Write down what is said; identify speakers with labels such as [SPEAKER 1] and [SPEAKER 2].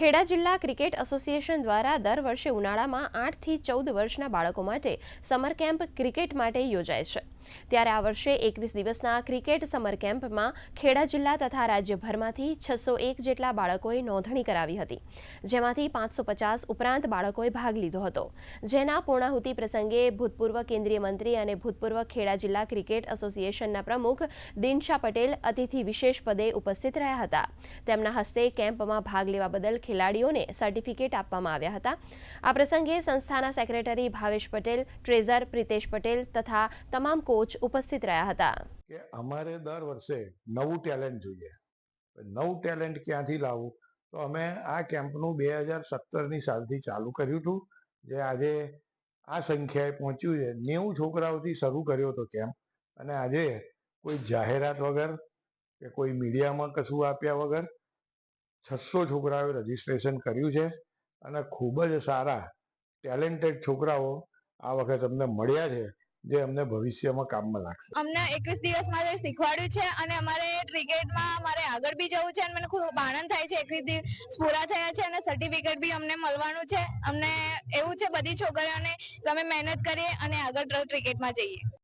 [SPEAKER 1] ખેડા જિલ્લા cricket association દ્વારા દર વર્ષે ઉનાળામાં આઠથી ચૌદ વર્ષના બાળકો માટે સમર કેમ્પ ક્રિકેટ માટે યોજાય છે. ત્યારે આ વર્ષે એકવીસ દિવસના ક્રિકેટ સમર કેમ્પમાં ખેડા જિલ્લા તથા રાજ્યભરમાંથી છસો એક જેટલા બાળકોએ નોંધણી કરાવી હતી, જેમાંથી પાંચસો પચાસ ઉપરાંત બાળકોએ ભાગ લીધો હતો. જેના પૂર્ણાહુતિ પ્રસંગે ભૂતપૂર્વ કેન્દ્રીય મંત્રી અને ભૂતપૂર્વ ખેડા જિલ્લા ક્રિકેટ એસોસિએશનના પ્રમુખ દિનશા પટેલ અતિથિ વિશેષ પદે ઉપસ્થિત રહ્યા હતા. તેમના હસ્તે કેમ્પમાં ભાગ લેવા બદલ ખેલાડીઓને સર્ટિફિકેટ આપવામાં આવ્યા હતા. આ પ્રસંગે સંસ્થાના સેક્રેટરી ભાવેશ પટેલ, ટ્રેઝર પ્રિતેશ પટેલ તથા તમામ કોચ ઉપસ્થિત રહ્યા હતા.
[SPEAKER 2] કે અમારે દર વર્ષે નવું ટેલેન્ટ જોઈએ. નવું ટેલેન્ટ ક્યાંથી લાવવું તો અમે આ કેમ્પનું બે હજાર સત્તરની સાલથી ચાલુ કર્યું હતું. જે આજે આ સંખ્યાએ પહોંચ્યું છે. નેવું છોકરાઓથી શરૂ કર્યો હતો કેમ્પ. અને આજે કોઈ જાહેરાત વગર કે કોઈ મીડિયામાં કશું આપ્યા વગર છસો છોકરાઓએ રજીસ્ટ્રેશન કર્યું છે. અને ખૂબ જ સારા, ટેલેન્ટેડ છોકરાઓ આ વખત અમને મળ્યા છે. જે અમને ભવિષ્યમાં કામમાં લાગશે.
[SPEAKER 3] અમને એકવીસ દિવસ માટે શીખવાડ્યું છે અને અમારે ક્રિકેટમાં અમારે આગળ બી જવું છે અને મને ખૂબ આનંદ થાય છે. એકવીસ દિવસ પૂરા થયા છે અને સર્ટિફિકેટ બી અમને મળવાનું છે. અમને એવું છે બધી છોકરીઓને, તમે મહેનત કરીએ અને આગળ ક્રિકેટમાં જઈએ.